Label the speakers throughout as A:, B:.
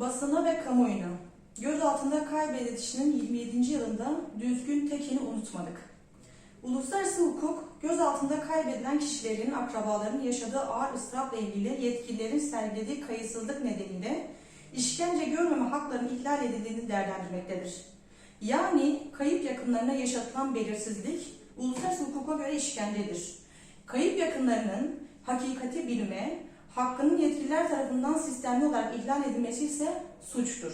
A: Basına ve kamuoyuna. Gözaltında kaybedilişinin 27. yılında Düzgün Tekin'i unutmadık. Uluslararası hukuk, gözaltında kaybedilen kişilerin akrabalarının yaşadığı ağır ıstırapla ilgili yetkililerin sergilediği kayıtsızlık nedeniyle işkence görmeme haklarının ihlal edildiğini değerlendirmektedir. Yani kayıp yakınlarına yaşatılan belirsizlik, uluslararası hukuka göre işkencedir. Kayıp yakınlarının hakikati bilme, hakkının yetkililer tarafından sistemli olarak ihlal edilmesi ise suçtur.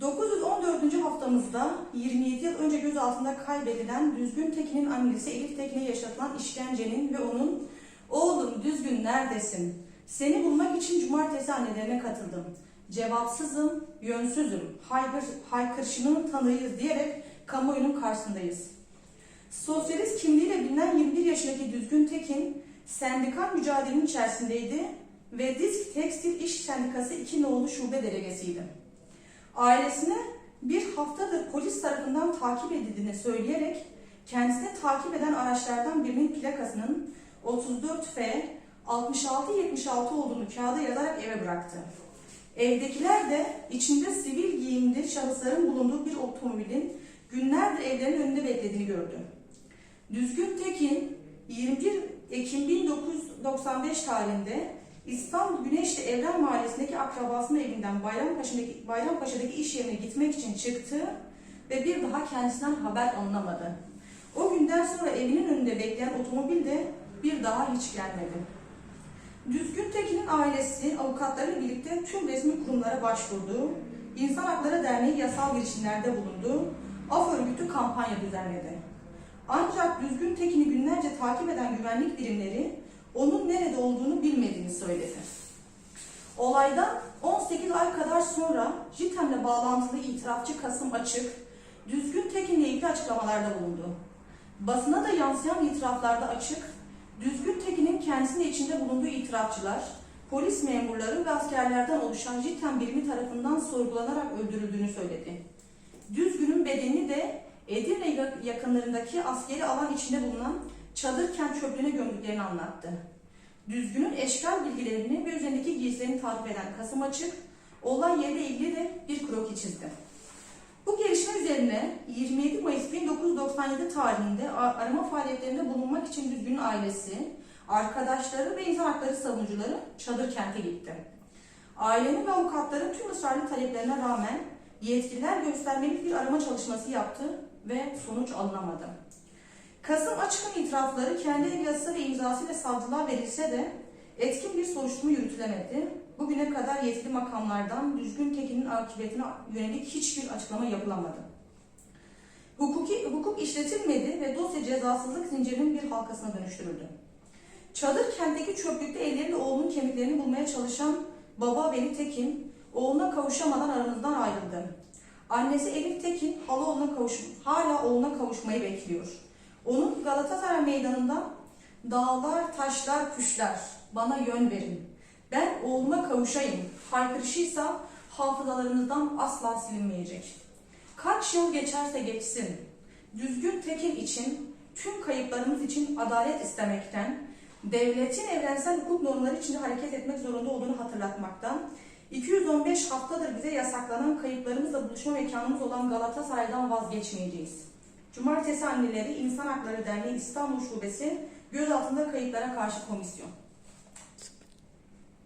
A: 914. haftamızda 27 yıl önce gözaltında kaybedilen Düzgün Tekin'in annesi Elif Tekin'e yaşatılan işkencenin ve onun "Oğlum Düzgün neredesin? Seni bulmak için cumartesi annelerine katıldım. Cevapsızım, yönsüzüm, haykır, haykırışının tanığıyız diyerek kamuoyunun karşısındayız. Sosyalist kimliğiyle bilinen 21 yaşındaki Düzgün Tekin, sendikal mücadelenin içerisindeydi ve Disk Tekstil İş Sendikası 2 nolu şube delegesiydi. Ailesine bir haftadır polis tarafından takip edildiğini söyleyerek kendisini takip eden araçlardan birinin plakasının 34F 6676 olduğunu kağıda yazarak eve bıraktı. Evdekiler de içinde sivil giyimli şahısların bulunduğu bir otomobilin günlerdir evlerinin önünde beklediğini gördü. Düzgün Tekin 21 Ekim 1995 tarihinde İstanbul Güneşli Evren Mahallesi'ndeki akrabasının evinden Bayrampaşa'daki, Bayrampaşa'daki iş yerine gitmek için çıktı ve bir daha kendisinden haber alınamadı. O günden sonra evinin önünde bekleyen otomobil de bir daha hiç gelmedi. Düzgün Tekin'in ailesi avukatları birlikte tüm resmi kurumlara başvurdu. İnsan Hakları Derneği yasal girişimlerde bulundu. Af örgütü kampanya düzenledi. Ancak Düzgün Tekin'i günlerce takip eden güvenlik birimleri onun nerede olduğunu bilmediğini söyledi. Olaydan 18 ay kadar sonra JITEM'le bağlantılı itirafçı Kasım Açık, Düzgün Tekin'le ilgili açıklamalarda bulundu. Basına da yansıyan itiraflarda Açık, Düzgün Tekin'in kendisinin içinde bulunduğu itirafçılar, polis memurları ve askerlerden oluşan JITEM birimi tarafından sorgulanarak öldürüldüğünü söyledi. Düzgün'ün bedenini de yakınlarındaki askeri alan içinde bulunan çadır kent çöplüğüne gömdüklerini anlattı. Düzgün'ün eşkal bilgilerini ve üzerindeki giysilerini takip eden Kasım Açık, olay yeriyle ilgili de bir kroki çizdi. Bu gelişme üzerine 27 Mayıs 1997 tarihinde arama faaliyetlerinde bulunmak için Düzgün'ün ailesi, arkadaşları ve insan hakları savunucuları çadır kente gitti. Ailenin ve avukatların tüm ısrarlı taleplerine rağmen yetkililer göstermelik bir arama çalışması yaptı ve sonuç alınamadı. Kasım Açık'ın itirafları kendi el yazısı ve imzasıyla savcılığa verilse de etkin bir soruşturma yürütülemedi. Bugüne kadar yetkili makamlardan Düzgün Tekin'in akıbetine yönelik hiçbir açıklama yapılamadı. Hukuki, hukuk işletilmedi ve dosya cezasızlık zincirinin bir halkasına dönüştürüldü. Çadır kentteki çöplükte elleriyle oğlunun kemiklerini bulmaya çalışan baba Veli Tekin, oğluna kavuşamadan aranızdan ayrıldı. Annesi Elif Tekin hala oğluna, kavuş, hala oğluna kavuşmayı bekliyor. Onun Galatasaray meydanında dağlar, taşlar, kuşlar bana yön verin. Ben oğluma kavuşayım. Haykırışıysa hafızalarınızdan asla silinmeyecek. Kaç yıl geçerse geçsin. Düzgün Tekin için, tüm kayıplarımız için adalet istemekten, devletin evrensel hukuk normları içinde hareket etmek zorunda olduğunu 215 haftadır bize yasaklanan kayıplarımızla buluşma mekanımız olan Galatasaray'dan vazgeçmeyeceğiz. Cumartesi Anneleri İnsan Hakları Derneği İstanbul Şubesi gözaltında kayıplara karşı komisyon.